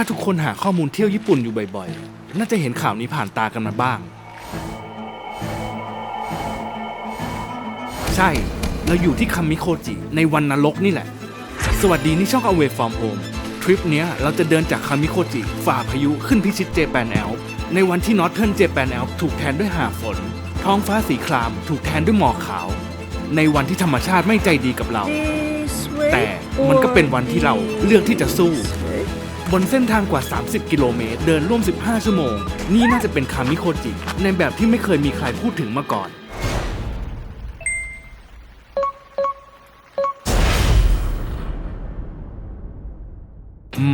ถ้าทุกคนหาข้อมูลเที่ยวญี่ปุ่นอยู่บ่อยๆ น่าจะเห็นข่าวนี้ผ่านตากันมาบ้าง ใช่ เราอยู่ที่คัมมิโคจิ ในวันนรกนี่แหละ สวัสดีนี่ช่อง Away from Home ทริปเนี้ยเราจะเดินจากคัมมิโคจิ ฝ่าพายุขึ้นพิชิตเจแปนแอลป์ในวันที่นอตเทิร์นเจแปนแอลป์ถูกแทนด้วยหาฝน ท้องฟ้าสีครามถูกแทนด้วยหมอกขาว ในวันที่ธรรมชาติไม่ใจดีกับเรา แต่มันก็เป็นวันที่เราเลือกที่จะสู้ บนเส้นทางกว่า 30 กิโลเมตร เดินร่วม 15 ชั่วโมง นี่น่าจะเป็นคามิโคจิในแบบที่ไม่เคยมีใครพูดถึงมาก่อน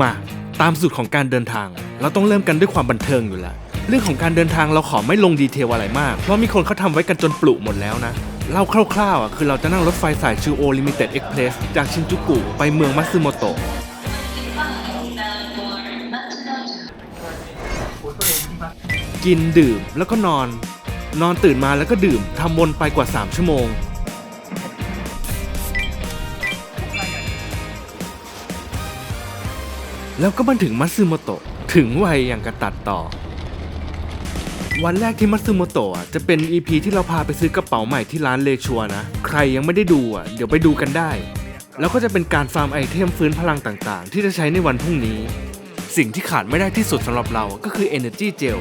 มาตามสูตรของการเดินทาง เราต้องเริ่มกันด้วยความบันเทิงอยู่แล้วเรื่องของการเดินทางเราขอไม่ลงดีเทลอะไรมาก เพราะมีคนเขาทำไว้กันจนปลุหมดแล้วนะ เล่าคร่าวๆอะคือเราจะนั่งรถไฟสายชูโอลิมิเต็ดเอ็กเพรสจากชินจูกุไปเมืองมัตสึโมโตะ กินดื่มแล้วก็นอน นอนตื่นมาแล้วก็ดื่มทำวนไปกว่า 3 ชั่วโมง แล้วก็มาถึงมัตสึโมโตะถึงวัยอย่างกระตัดต่อ วันแรกที่มัตสึโมโตะจะเป็น EP ที่เราพาไปซื้อกระเป๋าใหม่ที่ร้านเลชัวนะ ใครยังไม่ได้ดูอะเดี๋ยวไปดูกันได้ แล้วก็จะเป็นการฟาร์มไอเทมฟื้นพลังต่างๆ ที่จะใช้ในวันพรุ่งนี้ สิ่งที่ขาดไม่ได้ที่สุดสำหรับเราก็คือ Energy Gel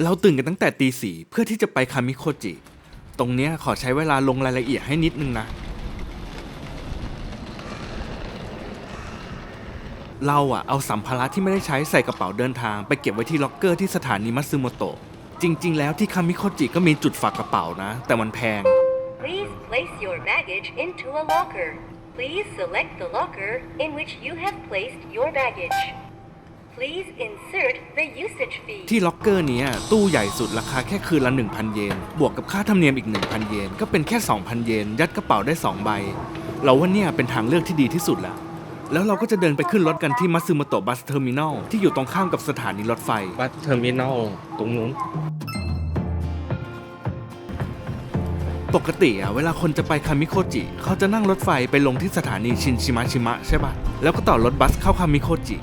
เราตื่นกันตั้งแต่ตีสี่เพื่อที่จะไปคามิโคจิ ตรงเนี้ยขอใช้เวลาลงรายละเอียดให้นิดนึงนะ เราอะเอาสัมภาระที่ไม่ได้ใช้ใส่กระเป๋าเดินทางไปเก็บไว้ที่ล็อกเกอร์ที่สถานีมัตสึโมโตะ จริง ๆ แล้วที่คามิโคจิก็มีจุดฝากกระเป๋านะ แต่มันแพง Please place your baggage into a locker. Please select the locker in which you have placed your baggage. Please insert the usage fee. ที่ล็อกเกอร์เนี้ยตู้ใหญ่สุดราคาแค่คืนละ 1,000 เยน บวกกับค่าธรรมเนียมอีก 1,000 เยน ก็เป็นแค่ 2,000 เยน ยัดกระเป๋าได้ 2 ใบ เราว่าเนี่ยเป็นทางเลือกที่ดีที่สุดแล้ว แล้วเราก็จะเดินไปขึ้นรถกันที่มัตสึโมโตะบัสเทอร์มินอลที่อยู่ตรงข้ามกับสถานีรถไฟ บัสเทอร์มินอลตรงนู้น ปกติอะเวลาคนจะไปคามิโคจิ เขาจะนั่งรถไฟไปลงที่สถานีชินชิมะชิมะใช่ปะแล้วก็ต่อรถบัสเข้าคามิโคจิ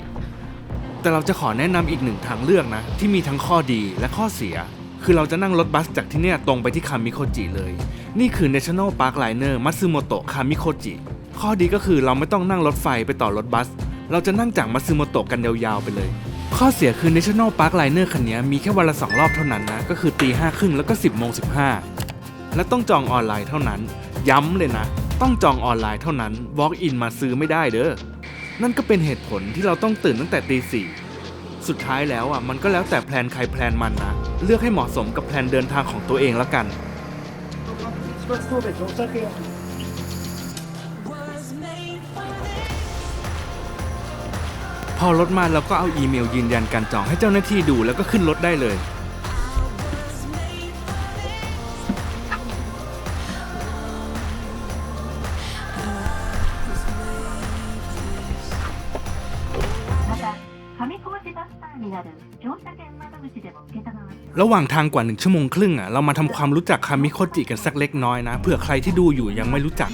แต่เราจะขอแนะนำอีกหนึ่งทางเลือกนะ ที่มีทั้งข้อดีและข้อเสีย คือเราจะนั่งรถบัสจากที่เนี่ยตรงไปที่คามิโคจิเลย นี่คือ National Park Liner Matsumoto Kamikoji ข้อดีก็คือเราไม่ต้องนั่งรถไฟไปต่อรถบัส เราจะนั่งจากมัตสึโมโตะกันยาวๆไปเลย ข้อเสียคือ National Park Liner คันนี้มีแค่วันละสองรอบเท่านั้นนะ ก็คือตีห้าครึ่งแล้วก็ 10โมง15และต้องจองออนไลน์เท่านั้น ย้ำเลยนะ ต้องจองออนไลน์เท่านั้น walk in มาซื้อไม่ได้เด้อ นั่นก็เป็นเหตุผลที่เราต้องตื่นตั้งแต่ตีสี่สุดท้ายแล้วอะมันก็แล้วแต่แพลนใครแพลนมันนะ เลือกให้เหมาะสมกับแพลนเดินทางของตัวเองแล้วกัน พอรถมาเราก็เอาอีเมลยืนยันการจองให้เจ้าหน้าที่ดูแล้วก็ขึ้นรถได้เลย ระหว่างทางกว่าหนึ่งชั่วโมงครึ่งอะเรามาทำความรู้จักคามิโคจิกันสักเล็กน้อยนะเผื่อใครที่ดูอยู่ยังไม่รู้จัก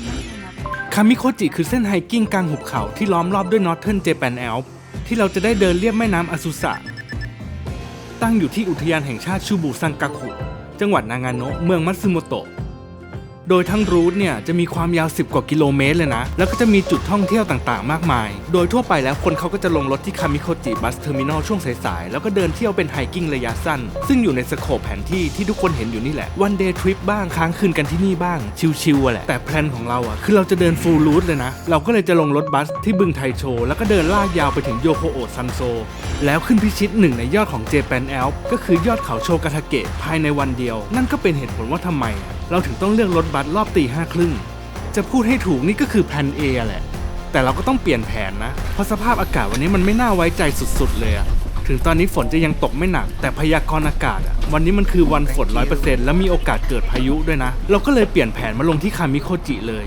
คามิโคจิคือเส้นไฮกิ้งกลางหุบเขาที่ล้อมรอบด้วยนอร์เทิร์นเจแปนแอลป์ที่เราจะได้เดินเลียบแม่น้ำอาซุสะตั้งอยู่ที่อุทยานแห่งชาติชูบุซังกาคุจังหวัดนางาโนะเมืองมัตสึโมโตะ โดยทั้งรูทเนี่ยจะมีความยาว 10 กว่ากิโลเมตรเลยนะ แล้วก็จะมีจุดท่องเที่ยวต่างๆ มากมาย โดยทั่วไปแล้วคนเขาก็จะลงรถที่คามิโคจิบัสเทอร์มินอลช่วงสายๆ แล้วก็เดินเที่ยวเป็นไฮกิ้งระยะสั้น ซึ่งอยู่ในสโคปแผนที่ที่ทุกคนเห็นอยู่นี่แหละ วันเดย์ทริปบ้างค้างคืนกันที่นี่บ้าง ชิลๆแหละ แต่แพลนของเราอะคือเราจะเดินฟูลรูทเลยนะ เราก็เลยจะลงรถบัสที่บึงไทโช แล้วก็เดินลากยาวไปถึงโยโคโอะซันโซ แล้วขึ้นพิชิตหนึ่งในยอดของเจแปนแอลป์ก็คือยอดเขาโชกาทาเกะภายในวันเดียว นั่นก็เป็นเหตุผลว่าทำไม เราถึงต้องเลือกรถบัสรอบตีห้าครึ่ง จะพูดให้ถูกนี่ก็คือแผน A อแหละ แต่เราก็ต้องเปลี่ยนแผนนะ เพราะสภาพอากาศวันนี้มันไม่น่าไว้ใจสุดๆเลยอะถึงตอนนี้ฝนจะยังตกไม่หนัก แต่พยากรณ์อากาศอะวันนี้มันคือวันฝนร้อยเปอร์เซ็นต์และมีโอกาสเกิดพายุด้วยนะ เราก็เลยเปลี่ยนแผนมาลงที่คามิโคจิเลย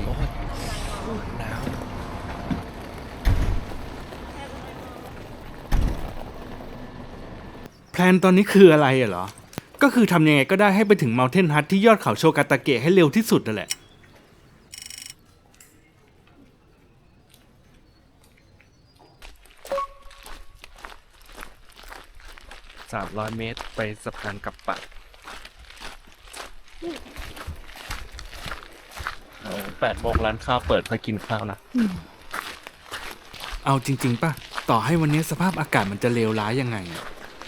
แพลนตอนนี้คืออะไรเหรอ ก็คือทำยังไงก็ได้ให้ไปถึงเมลเทนฮัทที่ยอดเขาโชกาตาเกะให้เร็วที่สุดนั่นแหละสามร้อยเมตรไปสะพานกับปักแปดโมงร้านข้าวเปิดเพื่อกินข้าวนะ เอาจริง ๆป่ะ ต่อให้วันนี้สภาพอากาศมันจะเลวร้ายยังไงอะ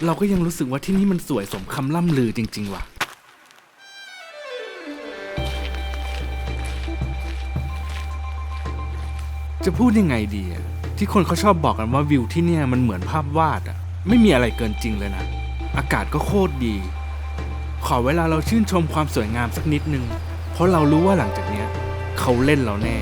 เราก็ยังรู้สึกว่าที่นี่มันสวยสมคำล่ำลือจริง ๆ ว่ะ จะพูดยังไงดีอะที่คนเขาชอบบอกกันว่าวิวที่เนี่ยมันเหมือนภาพวาดอะไม่มีอะไรเกินจริงเลยนะ อากาศก็โคตรดี ขอเวลาเราชื่นชมความสวยงามสักนิดนึง เพราะเรารู้ว่าหลังจากเนี้ย เขาเล่นเราแน่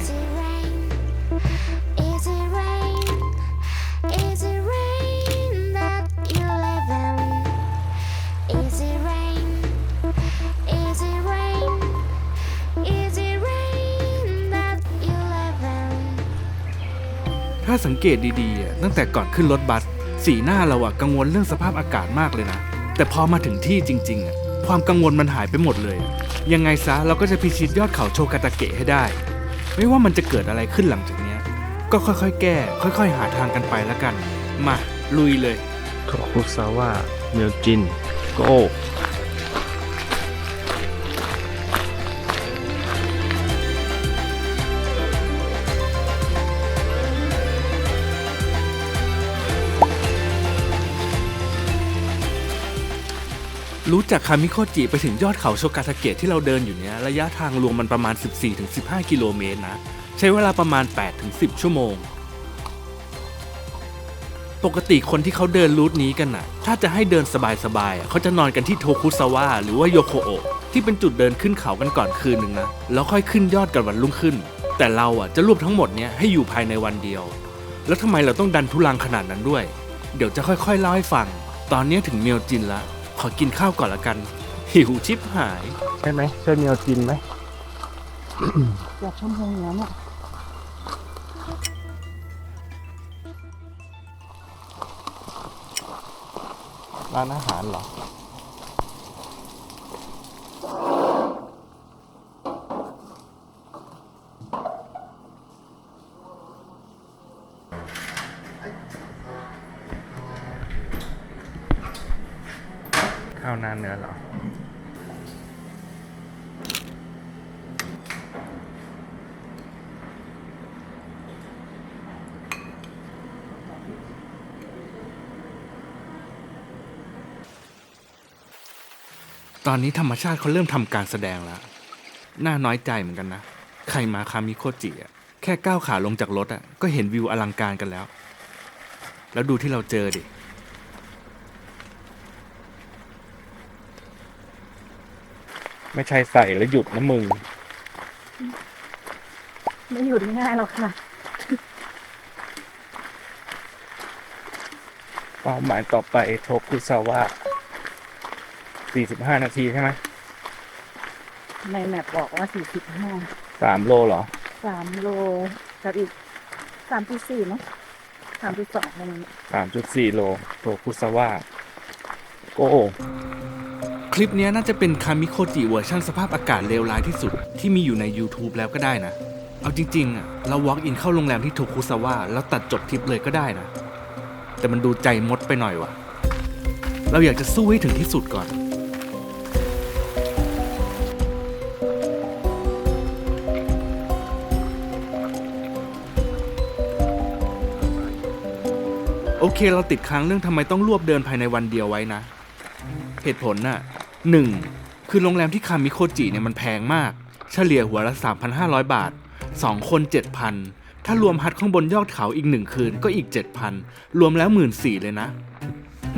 สังเกตดีๆ ตั้งแต่ก่อนขึ้นรถบัส สีหน้าเราอะกังวลเรื่องสภาพอากาศมากเลยนะ แต่พอมาถึงที่จริงๆอะความกังวลมันหายไปหมดเลย ยังไงซะเราก็จะพิชิตยอดเขาโชกาตะเกะให้ได้ ไม่ว่ามันจะเกิดอะไรขึ้นหลังจากเนี้ย ก็ค่อยๆ แก้ ค่อย ๆ หาทางกันไปแล้วกัน มาลุยเลย โทคุซาวะเมียวจิน โก รู้จักคามิโคจิไปถึงยอดเขาโชกาตะเกะที่เราเดินอยู่เนี้ยระยะทางรวมมันประมาณ 14-15 กิโลเมตรนะ ใช้เวลาประมาณ 8-10 ชั่วโมง ปกติคนที่เขาเดินรูทนี้กันน่ะ ถ้าจะให้เดินสบายๆอะเขาจะนอนกันที่โทคุซาวะหรือว่าโยโคโอะที่เป็นจุดเดินขึ้นเขากันก่อนคืนหนึ่งนะแล้วค่อยขึ้นยอดกันวันรุ่งขึ้น แต่เราอะจะรวบทั้งหมดเนี้ยให้อยู่ภายในวันเดียว แล้วทำไมเราต้องดันทุลังขนาดนั้นด้วย เดี๋ยวจะค่อยๆเล่าให้ฟัง ตอนนี้ถึงเมียวจินละ ขอกินข้าวก่อนละกัน หิวชิบหาย ใช่ไหมใช่เมียวจินไหมเกือบชั่วโมงแล้วเนี่ยร้านอาหารเหรอ ข้าวหน้าเนื้อเหรอตอนนี้ธรรมชาติเขาเริ่มทำการแสดงแล้ว น่าน้อยใจเหมือนกันนะ ใครมาคามิโคจิอะแค่ก้าวขาลงจากรถอะก็เห็นวิวอลังการกันแล้ว แล้วดูที่เราเจอดิ ไม่ใช่ใส่แล้วหยุดนะมึง ไม่หยุดง่ายๆหรอกค่ะ เป้าหมายต่อไปโทคุซาวะ45 นาทีใช่ไหมในแมปบอกว่า 45 สามโลเหรอ 3 โลกับอีก3ปี4เนาะ3ปี2มัน3.4 โลโทคุซาวะโก คลิปนี้น่าจะเป็นคามิโคจิเวอร์ชันสภาพอากาศเลวร้ายที่สุด ที่มีอยู่ใน YouTube แล้วก็ได้นะ เอาจริงๆอะเรา walk in เข้าโรงแรมที่โทคุซาวะแล้วตัดจบทริปเลยก็ได้นะ แต่มันดูใจมดไปหน่อยว่ะ เราอยากจะสู้ให้ถึงที่สุดก่อนโอเคเราติดค้างเรื่องทำไมต้องรวบเดินภายในวันเดียวไว้นะ เหตุผลน่ะ หนึ่งคือโรงแรมที่คามิโคจิเนี่ยมันแพงมาก เฉลี่ยหัวละ 3,500 บาท 2 คน 7,000 ถ้ารวมฮัทข้างบนยอดเขาอีกหนึ่งคืนก็อีก 7,000 รวมแล้ว1 4ื่นเลยนะ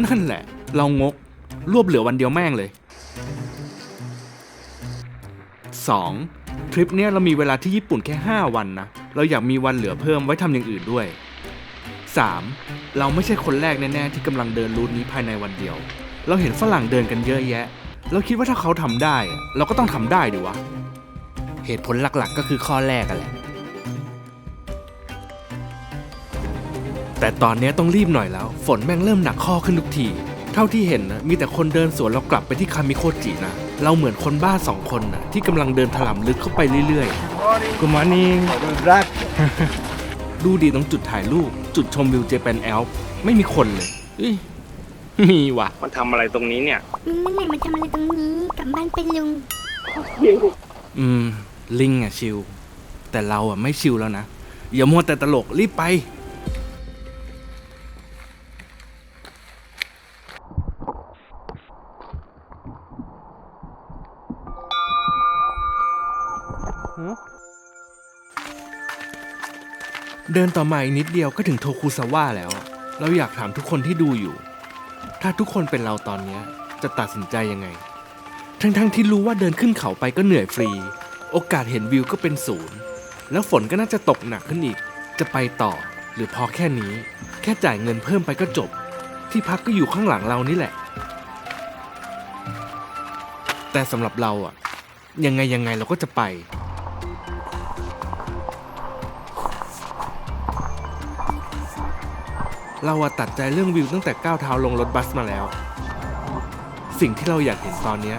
นั่นแหละ เรางก รวบเหลือวันเดียวแม่งเลย 2. ทริปเนี้ยเรามีเวลาที่ญี่ปุ่นแค่ 5 วันนะ เราอยากมีวันเหลือเพิ่มไว้ทำอย่างอื่นด้วย 3. เราไม่ใช่คนแรกแน่ๆที่กำลังเดินรูทนี้ภายในวันเดียว เราเห็นฝรั่งเดินกันเยอะแยะ เราคิดว่าถ้าเขาทำได้อะเราก็ต้องทำได้ดิวะ เหตุผลหลักๆ ก็คือข้อแรกกันแหละ แต่ตอนเนี้ยต้องรีบหน่อยแล้ว ฝนแม่งเริ่มหนักข้อขึ้นทุกที เท่าที่เห็นนะมีแต่คนเดินสวนเรากลับไปที่คามิโคจินะ เราเหมือนคนบ้าสองคนนะที่กำลังเดินถล่มลึกเข้าไปเรื่อยๆกุมานิงรักดูดีตรงจุดถ่ายรูป จุดชมวิวเจแปนแอลป์ไม่มีคนเลยเอ้ยมีว่ะมันทำอะไรตรงนี้เนี่ย ลุงนั่นแหละมาทำอะไรตรงนี้ กลับบ้านไปลุง อืม ลิงอะชิล แต่เราอะไม่ชิลแล้วนะ อย่ามัวแต่ตลกรีบไป เดินต่อมาอีกนิดเดียวก็ถึงโทคุซาวะแล้ว เราอยากถามทุกคนที่ดูอยู่ ถ้าทุกคนเป็นเราตอนเนี้ย จะตัดสินใจยังไง ทั้งๆที่รู้ว่าเดินขึ้นเขาไปก็เหนื่อยฟรี โอกาสเห็นวิวก็เป็นศูนย์ แล้วฝนก็น่าจะตกหนักขึ้นอีก จะไปต่อ หรือพอแค่นี้ แค่จ่ายเงินเพิ่มไปก็จบ ที่พักก็อยู่ข้างหลังเรานี่แหละ แต่สำหรับเราอะยังไงยังไงเราก็จะไปเราตัดใจเรื่องวิวตั้งแต่ก้าวเท้าลงรถบัสมาแล้ว สิ่งที่เราอยากเห็นตอนเนี้ย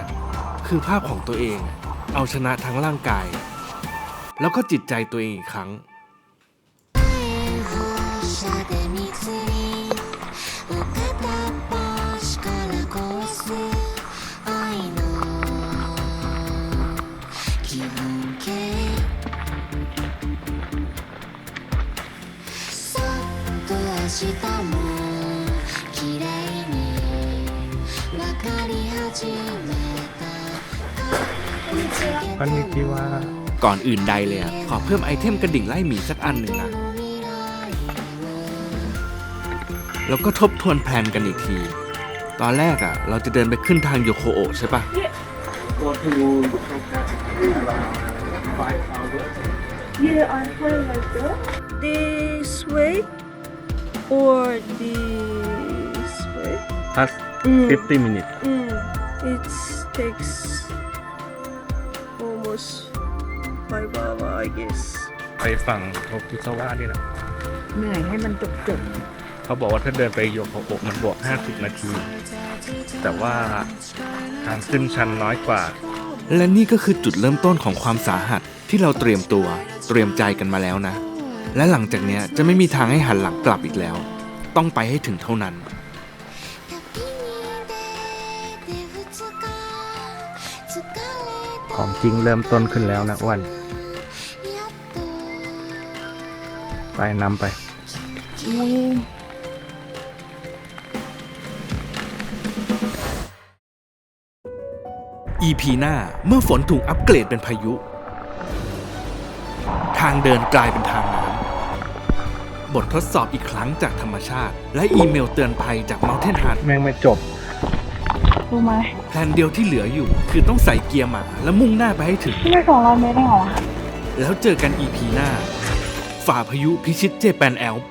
คือภาพของตัวเอง เอาชนะทั้งร่างกาย แล้วก็จิตใจตัวเองอีกครั้ง 放射で見つりを片っ端から壊す愛の ก่อนอื่นใดเลยอะขอเพิ่มไอเทมกระดิ่งไล่หมีสักอันหนึ่งนะ แล้วก็ทบทวนแผนกันอีกที ตอนแรกอะเราจะเดินไปขึ้นทางโยโคโอใช่ปะ go to 50 minutes mm. It takes almost five hour, I guess. ไปฝั่งโทคุซาวะนี่นะเหนื่อยให้มันจบจบเขาบอกว่าถ้าเดินไปโยโกโอะมันบวก 50 นาที แต่ว่าทางขึ้นชันน้อยกว่า และนี่ก็คือจุดเริ่มต้นของความสาหัสที่เราเตรียมตัวเตรียมใจกันมาแล้วนะ และหลังจากเนี้ยจะไม่มีทางให้หันหลังกลับอีกแล้ว ต้องไปให้ถึงเท่านั้น ของจริงเริ่มต้นขึ้นแล้วนะอ้วน ไปนำไป EP หน้าเมื่อฝนถูกอัปเกรดเป็นพายุ ทางเดินกลายเป็นทางน้ำบททดสอบอีกครั้งจากธรรมชาติ และอีเมลเตือนภัยจาก Mountain Heart แม่งไม่จบ รู้ไหมแพลนเดียวที่เหลืออยู่ คือต้องใส่เกียร์หมาและมุ่งหน้าไปให้ถึง ไม่สองร้อยเมตรได้เหรอ แล้วเจอกัน EP หน้า ฝ่าพายุพิชิตเจแปนแอลป์